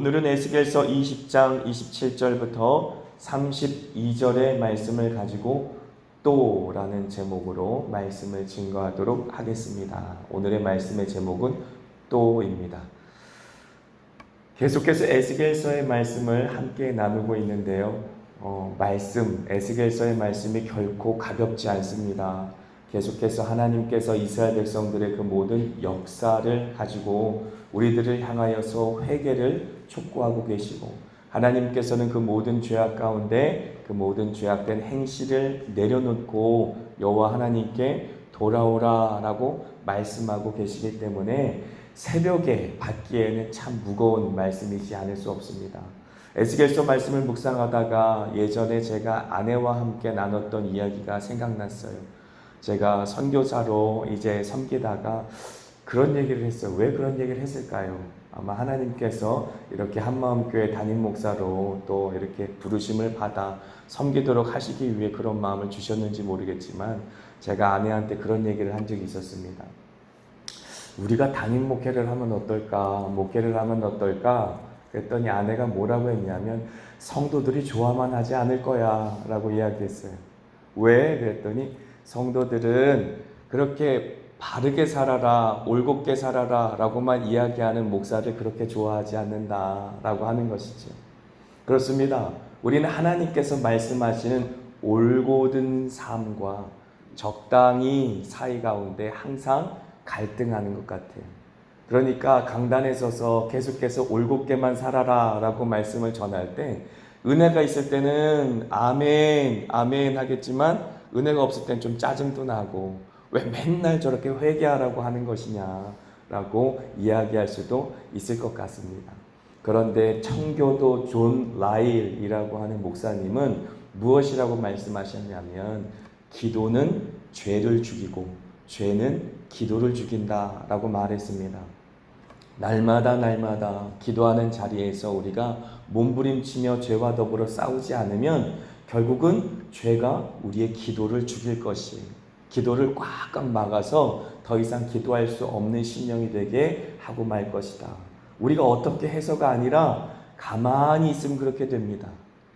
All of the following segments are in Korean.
오늘은 에스겔서 20장 27절부터 32절의 말씀을 가지고 또라는 제목으로 말씀을 증거하도록 하겠습니다. 오늘의 말씀의 제목은 또입니다. 계속해서 에스겔서의 말씀을 함께 나누고 있는데요. 어, 말씀, 에스겔서의 말씀이 결코 가볍지 않습니다. 계속해서 하나님께서 이스라엘 백성들의 그 모든 역사를 가지고 우리들을 향하여서 회개를 촉구하고 계시고 하나님께서는 그 모든 죄악 가운데 그 모든 죄악된 행실을 내려놓고 여호와 하나님께 돌아오라라고 말씀하고 계시기 때문에 새벽에 받기에는 참 무거운 말씀이지 않을 수 없습니다. 에스겔서 말씀을 묵상하다가 예전에 제가 아내와 함께 나눴던 이야기가 생각났어요. 제가 선교사로 이제 섬기다가 그런 얘기를 했어요. 왜 그런 얘기를 했을까요? 아마 하나님께서 이렇게 한마음교회 담임 목사로 또 이렇게 부르심을 받아 섬기도록 하시기 위해 그런 마음을 주셨는지 모르겠지만 제가 아내한테 그런 얘기를 한 적이 있었습니다. 우리가 담임 목회를 하면 어떨까? 목회를 하면 어떨까? 그랬더니 아내가 뭐라고 했냐면 성도들이 좋아만 하지 않을 거야 라고 이야기했어요. 왜? 그랬더니 성도들은 그렇게 바르게 살아라, 올곧게 살아라 라고만 이야기하는 목사를 그렇게 좋아하지 않는다 라고 하는 것이죠. 그렇습니다. 우리는 하나님께서 말씀하시는 올곧은 삶과 적당히 사이 가운데 항상 갈등하는 것 같아요. 그러니까 강단에 서서 계속해서 올곧게만 살아라 라고 말씀을 전할 때 은혜가 있을 때는 아멘, 아멘 하겠지만 은혜가 없을 땐 좀 짜증도 나고 왜 맨날 저렇게 회개하라고 하는 것이냐라고 이야기할 수도 있을 것 같습니다. 그런데 청교도 존 라일이라고 하는 목사님은 무엇이라고 말씀하셨냐면 기도는 죄를 죽이고 죄는 기도를 죽인다라고 말했습니다. 날마다 날마다 기도하는 자리에서 우리가 몸부림치며 죄와 더불어 싸우지 않으면 결국은 죄가 우리의 기도를 죽일 것이에요. 기도를 꽉꽉 막아서 더 이상 기도할 수 없는 심령이 되게 하고 말 것이다. 우리가 어떻게 해서가 아니라 가만히 있으면 그렇게 됩니다.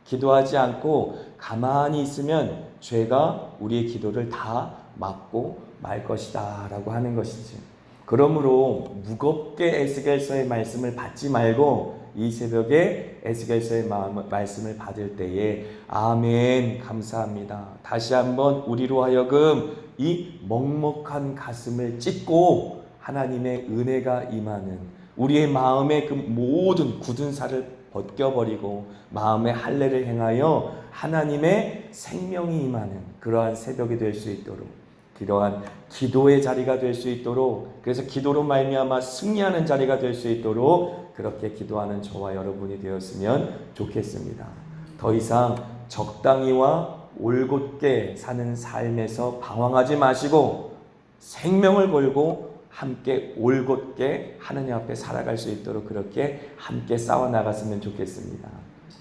기도하지 않고 가만히 있으면 죄가 우리의 기도를 다 막고 말 것이다 라고 하는 것이지. 그러므로 무겁게 에스겔서의 말씀을 받지 말고 이 새벽에 에스겔서의 말씀을 받을 때에 아멘 감사합니다. 다시 한번 우리로 하여금 이 먹먹한 가슴을 찢고 하나님의 은혜가 임하는 우리의 마음의 그 모든 굳은 살을 벗겨버리고 마음의 할례를 행하여 하나님의 생명이 임하는 그러한 새벽이 될 수 있도록 그러한 기도의 자리가 될 수 있도록 그래서 기도로 말미암아 승리하는 자리가 될 수 있도록 그렇게 기도하는 저와 여러분이 되었으면 좋겠습니다. 더 이상 적당히와 올곧게 사는 삶에서 방황하지 마시고 생명을 걸고 함께 올곧게 하느님 앞에 살아갈 수 있도록 그렇게 함께 싸워 나갔으면 좋겠습니다.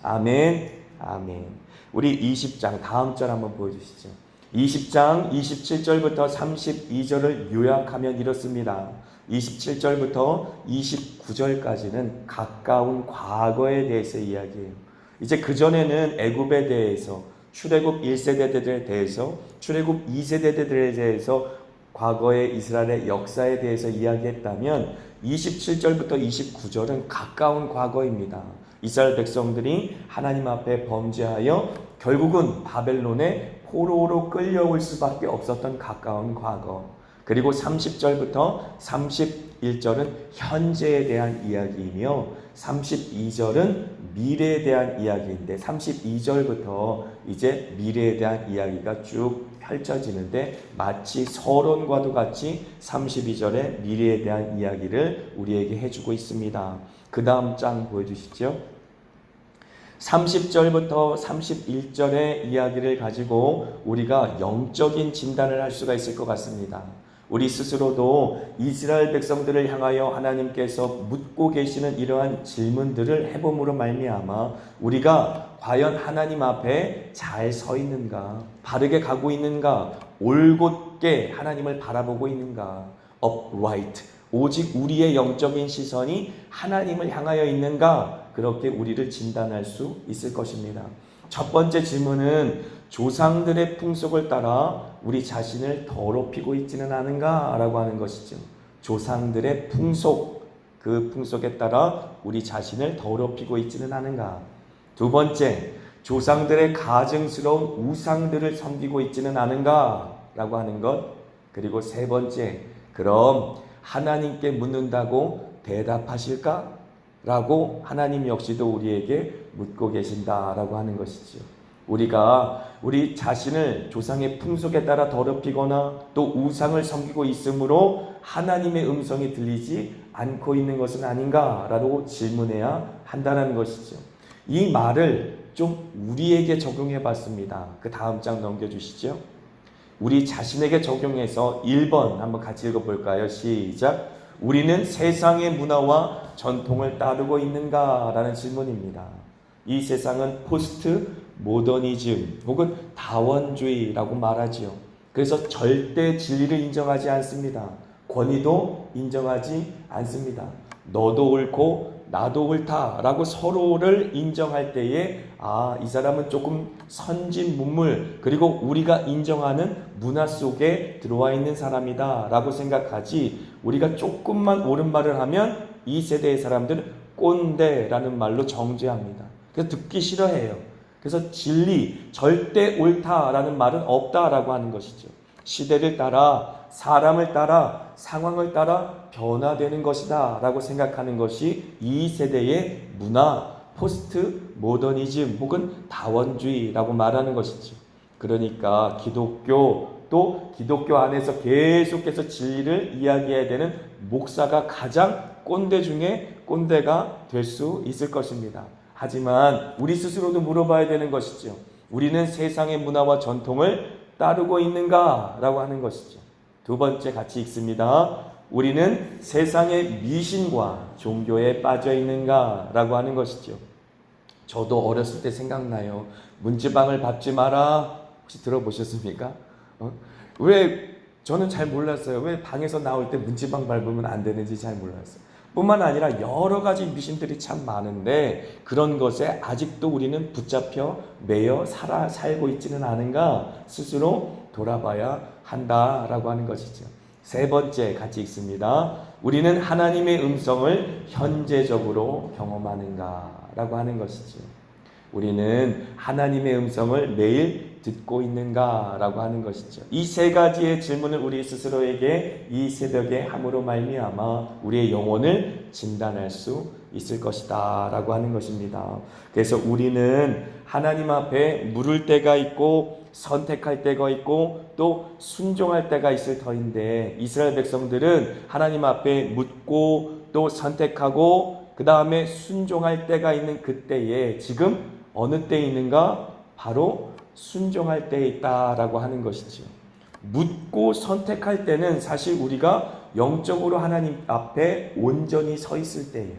아멘. 아멘. 우리 20장 다음 절 한번 보여 주시죠. 20장 27절부터 32절을 요약하면 이렇습니다. 27절부터 29절까지는 가까운 과거에 대해서 이야기해요. 이제 그전에는 애굽에 대해서 출애굽 1세대들에 대해서 출애굽 2세대들에 대해서 과거의 이스라엘의 역사에 대해서 이야기했다면 27절부터 29절은 가까운 과거입니다. 이스라엘 백성들이 하나님 앞에 범죄하여 결국은 바벨론의 포로로 끌려올 수밖에 없었던 가까운 과거. 그리고 30절부터 31절은 현재에 대한 이야기이며 32절은 미래에 대한 이야기인데 32절부터 이제 미래에 대한 이야기가 쭉 펼쳐지는데 마치 서론과도 같이 32절에 미래에 대한 이야기를 우리에게 해주고 있습니다. 그 다음 장 보여주시죠. 30절부터 31절의 이야기를 가지고 우리가 영적인 진단을 할 수가 있을 것 같습니다. 우리 스스로도 이스라엘 백성들을 향하여 하나님께서 묻고 계시는 이러한 질문들을 해봄으로 말미암아 우리가 과연 하나님 앞에 잘 서 있는가, 바르게 가고 있는가, 올곧게 하나님을 바라보고 있는가, upright, 오직 우리의 영적인 시선이 하나님을 향하여 있는가, 그렇게 우리를 진단할 수 있을 것입니다. 첫 번째 질문은 조상들의 풍속을 따라 우리 자신을 더럽히고 있지는 않은가라고 하는 것이죠. 조상들의 풍속, 그 풍속에 따라 우리 자신을 더럽히고 있지는 않은가. 두 번째, 조상들의 가증스러운 우상들을 섬기고 있지는 않은가라고 하는 것. 그리고 세 번째, 그럼 하나님께 묻는다고 대답하실까? 라고 하나님 역시도 우리에게 묻고 계신다라고 하는 것이지요. 우리가 우리 자신을 조상의 풍속에 따라 더럽히거나 또 우상을 섬기고 있으므로 하나님의 음성이 들리지 않고 있는 것은 아닌가라고 질문해야 한다는 것이죠. 이 말을 좀 우리에게 적용해 봤습니다. 그 다음 장 넘겨 주시죠. 우리 자신에게 적용해서 1번 한번 같이 읽어 볼까요? 시작. 우리는 세상의 문화와 전통을 따르고 있는가 라는 질문입니다. 이 세상은 포스트 모더니즘 혹은 다원주의라고 말하지요. 그래서 절대 진리를 인정하지 않습니다. 권위도 인정하지 않습니다. 너도 옳고 나도 옳다라고 서로를 인정할 때에 아, 이 사람은 조금 선진 문물 그리고 우리가 인정하는 문화 속에 들어와 있는 사람이다라고 생각하지 우리가 조금만 옳은 말을 하면 이 세대의 사람들은 꼰대라는 말로 정죄합니다. 그래서 듣기 싫어해요. 그래서 진리, 절대 옳다라는 말은 없다라고 하는 것이죠. 시대를 따라 사람을 따라 상황을 따라 변화되는 것이다 라고 생각하는 것이 이 세대의 문화, 포스트 모더니즘 혹은 다원주의라고 말하는 것이죠. 그러니까 기독교 또 기독교 안에서 계속해서 진리를 이야기해야 되는 목사가 가장 꼰대 중에 꼰대가 될 수 있을 것입니다. 하지만 우리 스스로도 물어봐야 되는 것이죠. 우리는 세상의 문화와 전통을 따르고 있는가? 라고 하는 것이죠. 두 번째 같이 읽습니다. 우리는 세상의 미신과 종교에 빠져 있는가? 라고 하는 것이죠. 저도 어렸을 때 생각나요. 문지방을 밟지 마라. 혹시 들어보셨습니까? 어? 왜, 저는 잘 몰랐어요. 왜 방에서 나올 때 문지방 밟으면 안 되는지 잘 몰랐어요. 뿐만 아니라 여러 가지 미신들이 참 많은데 그런 것에 아직도 우리는 붙잡혀 매여 살아 살고 있지는 않은가 스스로 돌아봐야 한다라고 하는 것이죠. 세 번째 같이 읽습니다. 우리는 하나님의 음성을 현재적으로 경험하는가라고 하는 것이죠. 우리는 하나님의 음성을 매일 듣고 있는가라고 하는 것이죠. 이 세 가지의 질문을 우리 스스로에게 이 새벽에 함으로 말미암아 우리의 영혼을 진단할 수 있을 것이다라고 하는 것입니다. 그래서 우리는 하나님 앞에 물을 때가 있고 선택할 때가 있고 또 순종할 때가 있을 터인데 이스라엘 백성들은 하나님 앞에 묻고 또 선택하고 그 다음에 순종할 때가 있는 그때에 지금 어느 때 있는가? 바로 순종할 때에 있다라고 하는 것이죠. 묻고 선택할 때는 사실 우리가 영적으로 하나님 앞에 온전히 서 있을 때예요.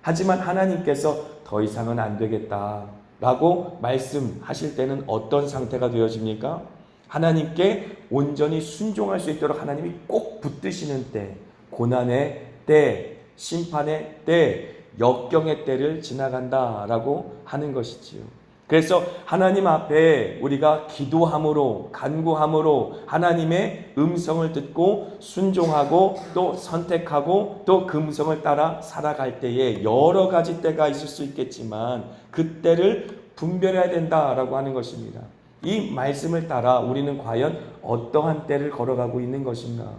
하지만 하나님께서 더 이상은 안 되겠다 라고 말씀하실 때는 어떤 상태가 되어집니까? 하나님께 온전히 순종할 수 있도록 하나님이 꼭 붙드시는 때, 고난의 때, 심판의 때, 역경의 때를 지나간다라고 하는 것이지요. 그래서 하나님 앞에 우리가 기도함으로 간구함으로 하나님의 음성을 듣고 순종하고 또 선택하고 또그 음성을 따라 살아갈 때에 여러 가지 때가 있을 수 있겠지만 그 때를 분별해야 된다라고 하는 것입니다. 이 말씀을 따라 우리는 과연 어떠한 때를 걸어가고 있는 것인가?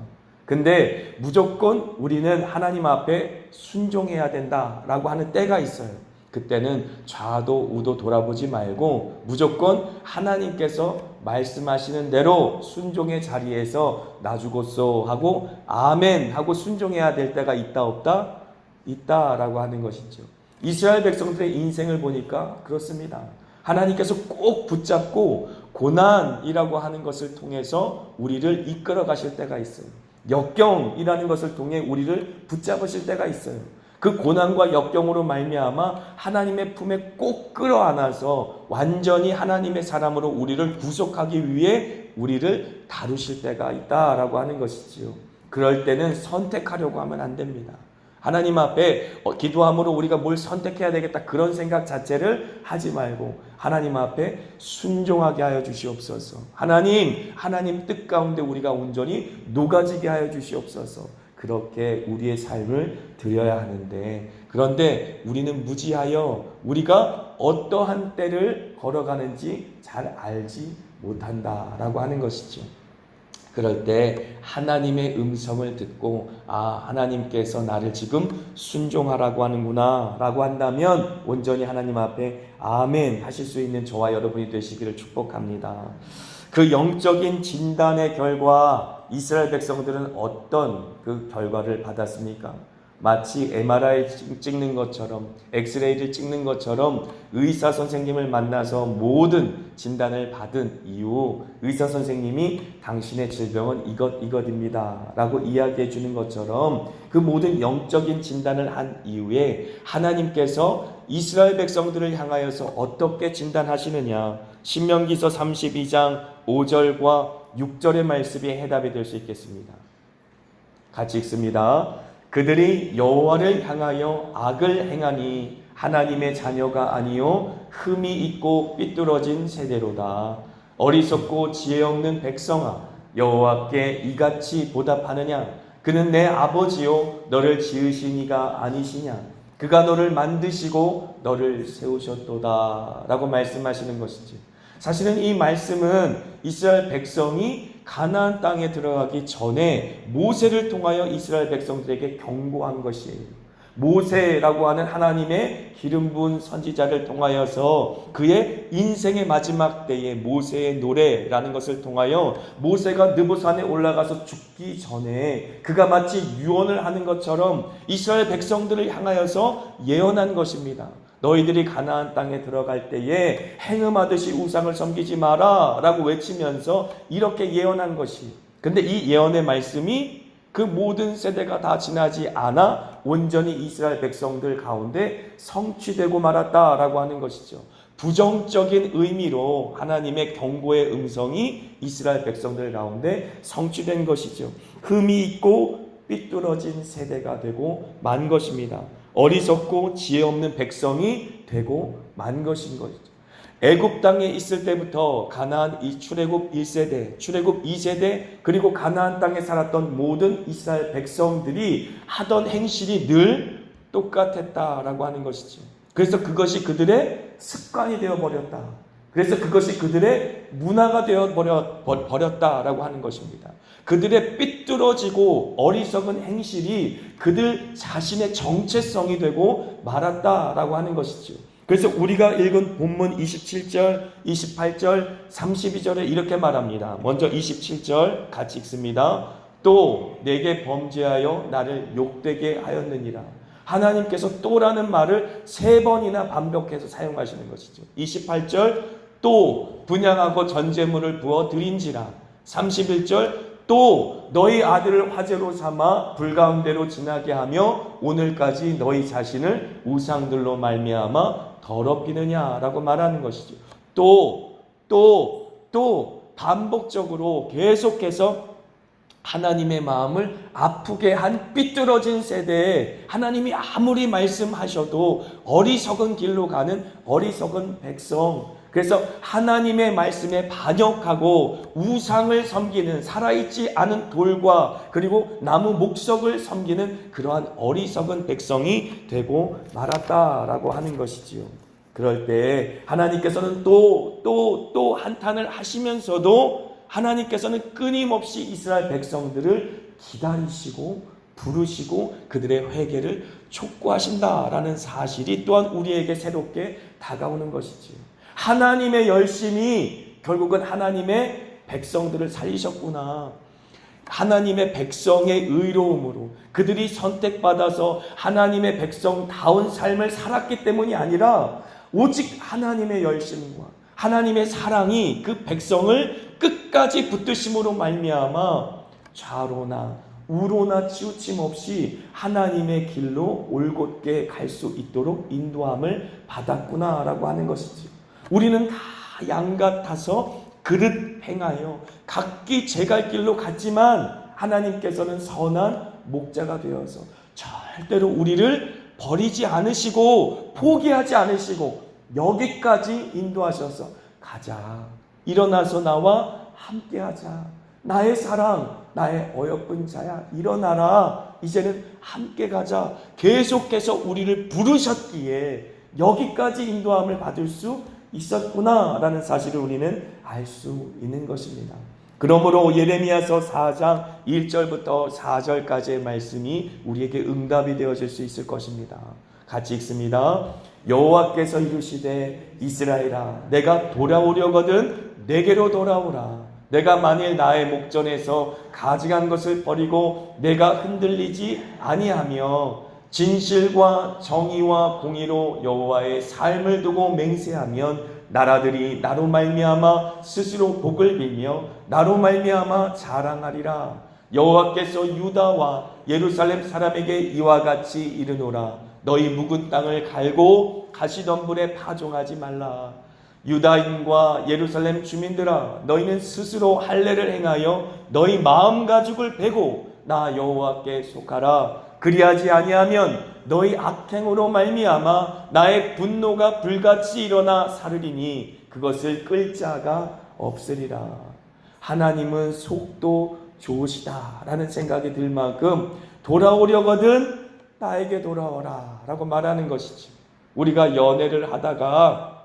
근데 무조건 우리는 하나님 앞에 순종해야 된다라고 하는 때가 있어요. 그때는 좌도 우도 돌아보지 말고 무조건 하나님께서 말씀하시는 대로 순종의 자리에서 나 죽었소 하고 아멘 하고 순종해야 될 때가 있다 없다 있다라고 하는 것이죠. 이스라엘 백성들의 인생을 보니까 그렇습니다. 하나님께서 꼭 붙잡고 고난이라고 하는 것을 통해서 우리를 이끌어 가실 때가 있어요. 역경이라는 것을 통해 우리를 붙잡으실 때가 있어요. 그 고난과 역경으로 말미암아 하나님의 품에 꼭 끌어안아서 완전히 하나님의 사람으로 우리를 구속하기 위해 우리를 다루실 때가 있다라고 하는 것이지요. 그럴 때는 선택하려고 하면 안 됩니다. 하나님 앞에 어, 기도함으로 우리가 뭘 선택해야 되겠다 그런 생각 자체를 하지 말고 하나님 앞에 순종하게 하여 주시옵소서. 하나님, 하나님 뜻 가운데 우리가 온전히 녹아지게 하여 주시옵소서. 그렇게 우리의 삶을 드려야 하는데 그런데 우리는 무지하여 우리가 어떠한 때를 걸어가는지 잘 알지 못한다라고 하는 것이죠. 그럴 때 하나님의 음성을 듣고 아 하나님께서 나를 지금 순종하라고 하는구나 라고 한다면 온전히 하나님 앞에 아멘 하실 수 있는 저와 여러분이 되시기를 축복합니다. 그 영적인 진단의 결과 이스라엘 백성들은 어떤 그 결과를 받았습니까? 마치 MRI 찍는 것처럼 엑스레이를 찍는 것처럼 의사 선생님을 만나서 모든 진단을 받은 이후 의사 선생님이 당신의 질병은 이것 이것입니다 라고 이야기해 주는 것처럼 그 모든 영적인 진단을 한 이후에 하나님께서 이스라엘 백성들을 향하여서 어떻게 진단하시느냐 신명기서 32장 5절과 6절의 말씀이 해답이 될 수 있겠습니다. 같이 읽습니다. 그들이 여호와를 향하여 악을 행하니 하나님의 자녀가 아니요 흠이 있고 삐뚤어진 세대로다. 어리석고 지혜 없는 백성아 여호와께 이같이 보답하느냐 그는 내 아버지요 너를 지으신 이가 아니시냐 그가 너를 만드시고 너를 세우셨도다라고 말씀하시는 것이지. 사실은 이 말씀은 이스라엘 백성이 가나안 땅에 들어가기 전에 모세를 통하여 이스라엘 백성들에게 경고한 것이에요. 모세라고 하는 하나님의 기름 부은 선지자를 통하여서 그의 인생의 마지막 때에 모세의 노래라는 것을 통하여 모세가 느보산에 올라가서 죽기 전에 그가 마치 유언을 하는 것처럼 이스라엘 백성들을 향하여서 예언한 것입니다. 너희들이 가나안 땅에 들어갈 때에 행음하듯이 우상을 섬기지 마라 라고 외치면서 이렇게 예언한 것이. 근데 이 예언의 말씀이 그 모든 세대가 다 지나지 않아 온전히 이스라엘 백성들 가운데 성취되고 말았다라고 하는 것이죠. 부정적인 의미로 하나님의 경고의 음성이 이스라엘 백성들 가운데 성취된 것이죠. 흠이 있고 삐뚤어진 세대가 되고 만 것입니다. 어리석고 지혜 없는 백성이 되고 만 것인 것이죠. 애굽 땅에 있을 때부터 가나안 이 출애굽 1세대, 출애굽 2세대 그리고 가나안 땅에 살았던 모든 이스라엘 백성들이 하던 행실이 늘 똑같았다라고 하는 것이죠. 그래서 그것이 그들의 습관이 되어 버렸다. 그래서 그것이 그들의 문화가 되어 버렸다라고 하는 것입니다. 그들의 삐뚤어지고 어리석은 행실이 그들 자신의 정체성이 되고 말았다라고 하는 것이죠. 그래서 우리가 읽은 본문 27절, 28절, 32절에 이렇게 말합니다. 먼저 27절 같이 읽습니다. 또 내게 범죄하여 나를 욕되게 하였느니라. 하나님께서 또라는 말을 세 번이나 반복해서 사용하시는 것이죠. 28절 또 분양하고 전제물을 부어 드린지라. 31절 또 너희 아들을 화제로 삼아 불 가운데로 지나게 하며 오늘까지 너희 자신을 우상들로 말미암아 더럽히느냐라고 말하는 것이죠. 또, 또, 또 반복적으로 계속해서 하나님의 마음을 아프게 한 삐뚤어진 세대에 하나님이 아무리 말씀하셔도 어리석은 길로 가는 어리석은 백성, 그래서 하나님의 말씀에 반역하고 우상을 섬기는 살아있지 않은 돌과 그리고 나무 목석을 섬기는 그러한 어리석은 백성이 되고 말았다라고 하는 것이지요. 그럴 때 하나님께서는 또 또 또 한탄을 하시면서도 하나님께서는 끊임없이 이스라엘 백성들을 기다리시고 부르시고 그들의 회개를 촉구하신다라는 사실이 또한 우리에게 새롭게 다가오는 것이지요. 하나님의 열심이 결국은 하나님의 백성들을 살리셨구나. 하나님의 백성의 의로움으로 그들이 선택받아서 하나님의 백성다운 삶을 살았기 때문이 아니라 오직 하나님의 열심과 하나님의 사랑이 그 백성을 끝까지 붙드심으로 말미암아 좌로나 우로나 치우침 없이 하나님의 길로 올곧게 갈 수 있도록 인도함을 받았구나라고 하는 것이지. 우리는 다 양 같아서 그릇 행하여 각기 제갈 길로 갔지만 하나님께서는 선한 목자가 되어서 절대로 우리를 버리지 않으시고 포기하지 않으시고 여기까지 인도하셔서 가자. 일어나서 나와 함께하자. 나의 사랑, 나의 어여쁜 자야, 일어나라. 이제는 함께 가자. 계속해서 우리를 부르셨기에 여기까지 인도함을 받을 수 있었구나라는 사실을 우리는 알 수 있는 것입니다. 그러므로 예레미야서 4장 1절부터 4절까지의 말씀이 우리에게 응답이 되어질 수 있을 것입니다. 같이 읽습니다. 여호와께서 이르시되 이스라엘아 내가 돌아오려거든 내게로 돌아오라. 내가 만일 나의 목전에서 가증한 것을 버리고 내가 흔들리지 아니하며 진실과 정의와 공의로 여호와의 삶을 두고 맹세하면 나라들이 나로 말미암아 스스로 복을 빌며 나로 말미암아 자랑하리라. 여호와께서 유다와 예루살렘 사람에게 이와 같이 이르노라. 너희 묵은 땅을 갈고 가시덤불에 파종하지 말라. 유다인과 예루살렘 주민들아 너희는 스스로 할례를 행하여 너희 마음 가죽을 베고 나 여호와께 속하라 그리하지 아니하면 너희 악행으로 말미암아 나의 분노가 불같이 일어나 사르리니 그것을 끌 자가 없으리라 하나님은 속도 좋으시다라는 생각이 들 만큼 돌아오려거든 나에게 돌아오라라고 말하는 것이죠. 우리가 연애를 하다가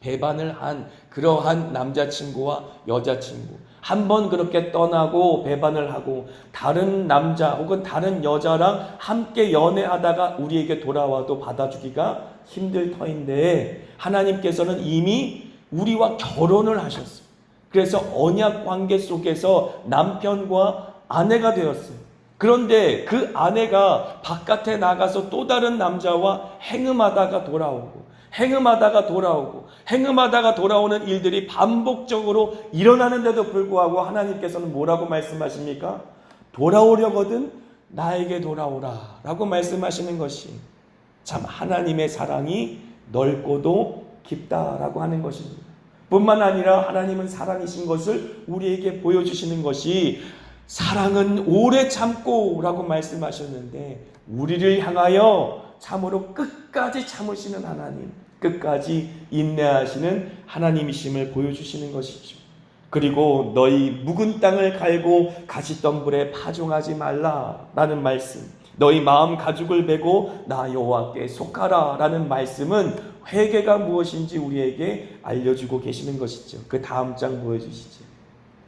배반을 한 그러한 남자친구와 여자친구 한 번 그렇게 떠나고 배반을 하고 다른 남자 혹은 다른 여자랑 함께 연애하다가 우리에게 돌아와도 받아주기가 힘들 터인데 하나님께서는 이미 우리와 결혼을 하셨어요. 그래서 언약 관계 속에서 남편과 아내가 되었어요. 그런데 그 아내가 바깥에 나가서 또 다른 남자와 행음하다가 돌아오고 행음하다가 돌아오고 행음하다가 돌아오는 일들이 반복적으로 일어나는데도 불구하고 하나님께서는 뭐라고 말씀하십니까? 돌아오려거든 나에게 돌아오라 라고 말씀하시는 것이 참 하나님의 사랑이 넓고도 깊다라고 하는 것입니다. 뿐만 아니라 하나님은 사랑이신 것을 우리에게 보여주시는 것이 사랑은 오래 참고 라고 말씀하셨는데 우리를 향하여 참으로 끝까지 참으시는 하나님, 끝까지 인내하시는 하나님이심을 보여주시는 것이죠. 그리고 너희 묵은 땅을 갈고 가시덤불에 파종하지 말라라는 말씀. 너희 마음 가죽을 베고 나 여호와께 속하라라는 말씀은 회개가 무엇인지 우리에게 알려주고 계시는 것이죠. 그 다음 장 보여주시죠.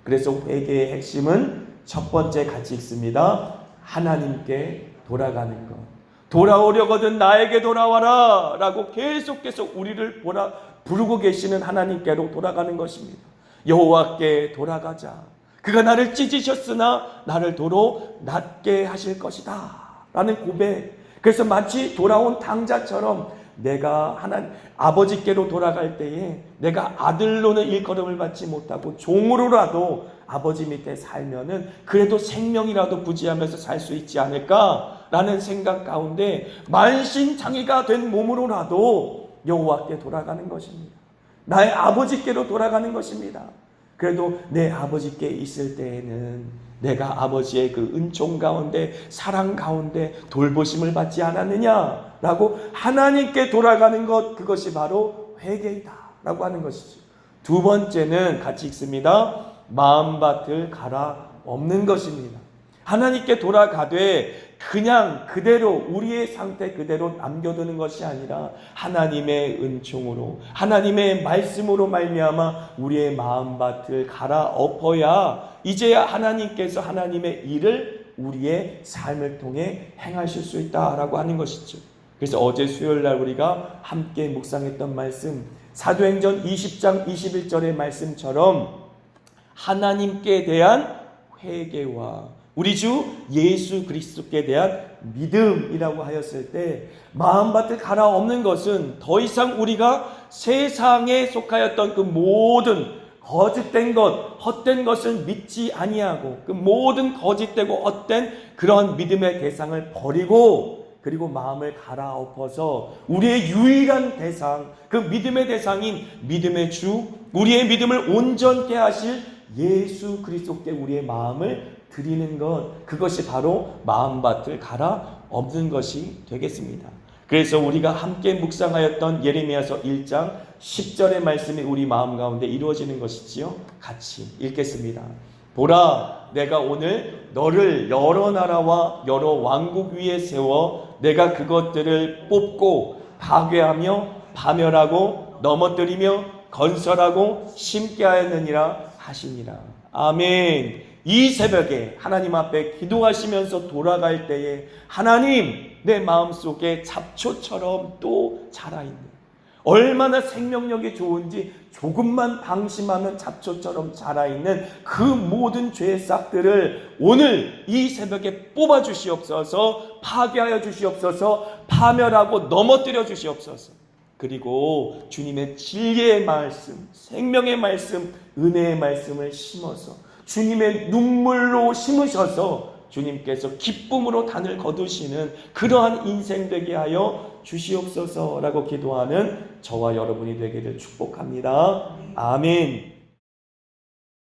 그래서 회개의 핵심은 첫 번째 같이 읽습니다. 하나님께 돌아가는 것. 돌아오려거든 나에게 돌아와라 라고 계속해서 우리를 보라, 부르고 계시는 하나님께로 돌아가는 것입니다. 여호와께 돌아가자. 그가 나를 찢으셨으나 나를 도로 낫게 하실 것이다. 라는 고백. 그래서 마치 돌아온 당자처럼 내가 하나님 아버지께로 돌아갈 때에 내가 아들로는 일걸음을 받지 못하고 종으로라도 아버지 밑에 살면은 그래도 생명이라도 부지하면서 살 수 있지 않을까 라는 생각 가운데 만신창이가 된 몸으로라도 여호와께 돌아가는 것입니다. 나의 아버지께로 돌아가는 것입니다. 그래도 내 아버지께 있을 때에는 내가 아버지의 그 은총 가운데 사랑 가운데 돌보심을 받지 않았느냐라고 하나님께 돌아가는 것 그것이 바로 회개이다라고 하는 것이죠. 두 번째는 같이 읽습니다. 마음밭을 갈아 없는 것입니다. 하나님께 돌아가되 그냥 그대로 우리의 상태 그대로 남겨두는 것이 아니라 하나님의 은총으로 하나님의 말씀으로 말미암아 우리의 마음밭을 갈아 엎어야 이제야 하나님께서 하나님의 일을 우리의 삶을 통해 행하실 수 있다라고 하는 것이죠. 그래서 어제 수요일 날 우리가 함께 묵상했던 말씀 사도행전 20장 21절의 말씀처럼 하나님께 대한 회개와 우리 주 예수 그리스도께 대한 믿음이라고 하였을 때 마음밭을 갈아엎는 것은 더 이상 우리가 세상에 속하였던 그 모든 거짓된 것, 헛된 것을 믿지 아니하고 그 모든 거짓되고 헛된 그런 믿음의 대상을 버리고 그리고 마음을 갈아엎어서 우리의 유일한 대상, 그 믿음의 대상인 믿음의 주, 우리의 믿음을 온전케 하실 예수 그리스도께 우리의 마음을 드리는 것 그것이 바로 마음밭을 갈아 없는 것이 되겠습니다. 그래서 우리가 함께 묵상하였던 예레미야서 1장 10절의 말씀이 우리 마음 가운데 이루어지는 것이지요. 같이 읽겠습니다. 보라, 내가 오늘 너를 여러 나라와 여러 왕국 위에 세워 내가 그것들을 뽑고 파괴하며 파멸하고 넘어뜨리며 건설하고 심게 하였느니라 하시니라. 아멘. 이 새벽에 하나님 앞에 기도하시면서 돌아갈 때에 하나님 내 마음속에 잡초처럼 또 자라있는 얼마나 생명력이 좋은지 조금만 방심하면 잡초처럼 자라있는 그 모든 죄의 싹들을 오늘 이 새벽에 뽑아 주시옵소서 파괴하여 주시옵소서 파멸하고 넘어뜨려 주시옵소서. 그리고 주님의 진리의 말씀, 생명의 말씀, 은혜의 말씀을 심어서 주님의 눈물로 심으셔서 주님께서 기쁨으로 단을 거두시는 그러한 인생 되게 하여 주시옵소서라고 기도하는 저와 여러분이 되기를 축복합니다. 아멘.